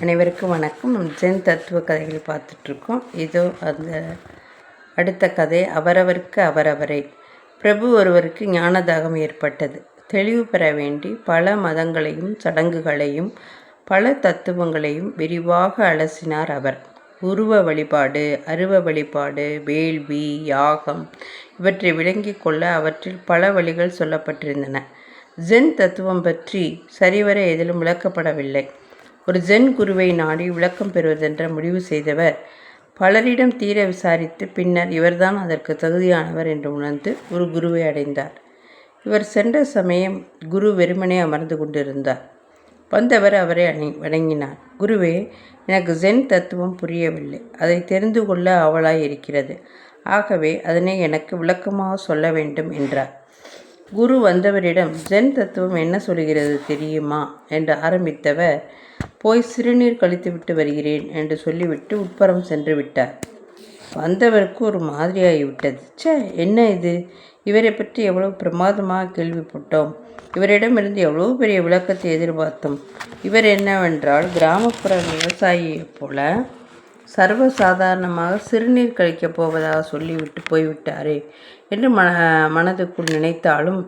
அனைவருக்கும் வணக்கம். ஜென் தத்துவ கதைகள் பார்த்துட்ருக்கோம். இதோ அந்த அடுத்த கதை அவரவருக்கு அவரவரே. பிரபு ஒருவருக்கு ஞானதாகம் ஏற்பட்டது. தெளிவு பெற வேண்டி பல மதங்களையும் சடங்குகளையும் பல தத்துவங்களையும் விரிவாக அலசினார் அவர். உருவ வழிபாடு அருவ வழிபாடு வேள்வி யாகம் இவற்றை விளங்கி கொள்ள அவற்றில் பல வழிகள் சொல்லப்பட்டிருந்தன. ஜென் தத்துவம் பற்றி சரிவர எதிலும் விளக்கப்படவில்லை. ஒரு ஜென் குருவை நாடி விளக்கம் பெறுவதென்ற முடிவு செய்தவர். பலரிடம் தீர விசாரித்து பின்னர் இவர்தான் அதற்கு தகுதியானவர் என்று உணர்ந்து ஒரு குருவை அடைந்தார். இவர் சென்ற சமயம் குரு வெறுமனே அமர்ந்து கொண்டிருந்தார். வந்தவர் அவரை அணி வணங்கினார். குருவே எனக்கு ஜென் தத்துவம் புரியவில்லை. அதை தெரிந்து கொள்ள ஆவலாய் இருக்கிறது. ஆகவே அதனை எனக்கு விளக்கமாக சொல்ல வேண்டும் என்றார். குரு வந்தவரிடம் ஜென் தத்துவம் என்ன சொல்கிறது தெரியுமா? என்று ஆரம்பித்தவர் போய் சிறுநீர் கழித்துவிட்டு வருகிறேன் என்று சொல்லிவிட்டு உட்புறம் சென்று விட்டார். வந்தவருக்கு ஒரு மாதிரியாகிவிட்டது சே என்ன இது? இவரை பற்றி எவ்வளவு பிரமாதமாக கேள்விப்பட்டோம். இவரிடமிருந்து எவ்வளோ பெரிய விளக்கத்தை எதிர்பார்த்தோம். இவர் என்னவென்றால் கிராமப்புற விவசாயியைப் போல சர்வசாதாரணமாக சிறுநீர் கழிக்கப் போவதாக சொல்லிவிட்டு போய்விட்டாரே என்று மன மனதுக்குள் நினைத்தாலும்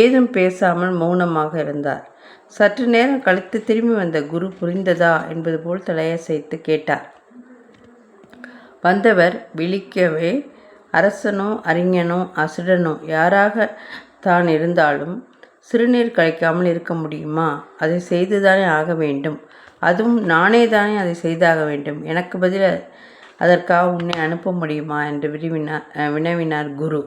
ஏதும் பேசாமல் மௌனமாக இருந்தார். சற்று நேரம் கழித்து திரும்பி வந்த குரு புரிந்ததா என்பது போல் தலையசைத்து கேட்டார். வந்தவர் விழிக்கவே அரசனோ அறிஞனோ அசுடனோ யாராக தான் இருந்தாலும் சிறுநீர் கழிக்காமல் இருக்க முடியுமா? அதை செய்துதானே ஆக வேண்டும். அதுவும் நானே தானே அதை செய்தாக வேண்டும். எனக்கு பதில் அதற்காக உன்னை அனுப்ப முடியுமா? என்று விரும்பினார் வினவினார் குரு.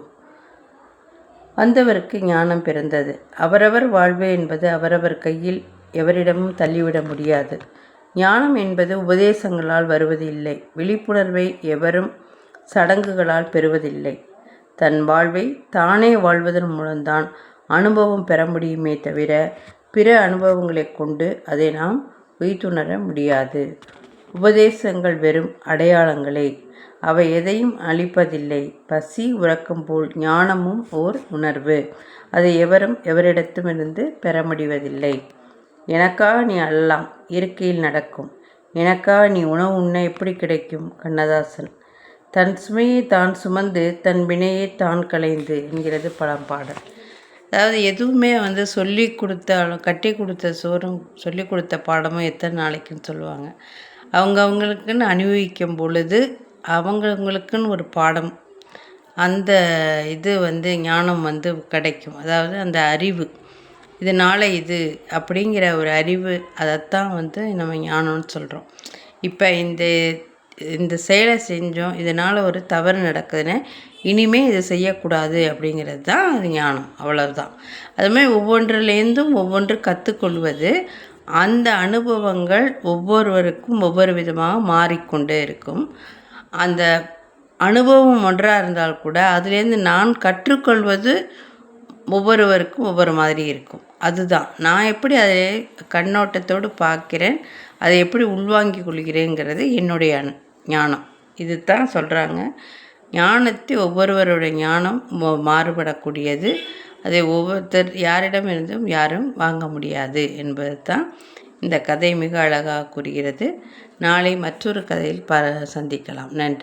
வந்தவருக்கு ஞானம் பிறந்தது. அவரவர் வாழ்வு என்பது அவரவர் கையில் எவரிடமும் தள்ளிவிட முடியாது. ஞானம் என்பது உபதேசங்களால் வருவது இல்லை விழிப்புணர்வை எவரும் சடங்குகளால் பெறுவதில்லை. தன் வாழ்வை தானே வாழ்வதன் மூலம்தான் அனுபவம் பெற முடியுமே தவிர பிற அனுபவங்களை கொண்டு அதை நாம் உய்த்துணர முடியாது. உபதேசங்கள் வெறும் அடையாளங்களே. அவை எதையும் அளிப்பதில்லை பசி உறக்கம் போல் ஞானமும் ஓர் உணர்வு. அதை எவரும் எவரிடத்துமிருந்து பெற முடிவதில்லை. எனக்காக நீ அல்லாம் இருக்கையில் நடக்கும். எனக்காக நீ உணவு உண்ண எப்படி கிடைக்கும் கண்ணதாசன்? தன் சுமையை தான் சுமந்து தன் வினையை தான் களைந்து என்கிறது பழம்பாடல் அதாவது எதுவுமே வந்து சொல்லி கொடுத்தாலும் கட்டி கொடுத்த சோறும் சொல்லி கொடுத்த பாடமும் எத்தனை நாளைக்குன்னு சொல்லுவாங்க. அவங்க அவங்களுக்குன்னு அனுபவிக்கும் பொழுது அவங்கவுங்களுக்குன்னு ஒரு பாடம் அந்த இது வந்து ஞானம் வந்து கிடைக்கும். அதாவது அந்த அறிவு இதனால் இது அப்படிங்கிற ஒரு அறிவு அதைத்தான் வந்து நம்ம ஞானம்னு சொல்கிறோம் இப்போ இந்த இந்த செயலை செஞ்சோம் இதனால் ஒரு தவறு நடக்குதுன்னு இனிமேல் இதை செய்யக்கூடாது அப்படிங்கிறது தான் அது ஞானம். அவ்வளவுதான். அதுமாதிரி ஒவ்வொன்றுலேருந்தும் ஒவ்வொன்று கற்றுக்கொள்வது அந்த அனுபவங்கள் ஒவ்வொருவருக்கும் ஒவ்வொரு விதமாக மாறிக்கொண்டே இருக்கும். அந்த அனுபவம் ஒன்றாக இருந்தால் கூட அதுலேருந்து நான் கற்றுக்கொள்வது ஒவ்வொருவருக்கும் ஒவ்வொரு மாதிரி இருக்கும். அதுதான். நான் எப்படி அதை கண்ணோட்டத்தோடு பார்க்கிறேன் அதை எப்படி உள்வாங்கிக் கொள்கிறேங்கிறது என்னுடைய ஞானம். இது தான் சொல்கிறாங்க ஞானத்தை ஒவ்வொருவருடைய ஞானம் மாறுபடக்கூடியது. அதை ஒவ்வொருத்தர் யாரிடமிருந்தும் யாரும் வாங்க முடியாது என்பது தான் இந்த கதை மிக அழகாக கூறுகிறது. நாளை மற்றொரு கதையில் ப சந்திக்கலாம். நன்றி.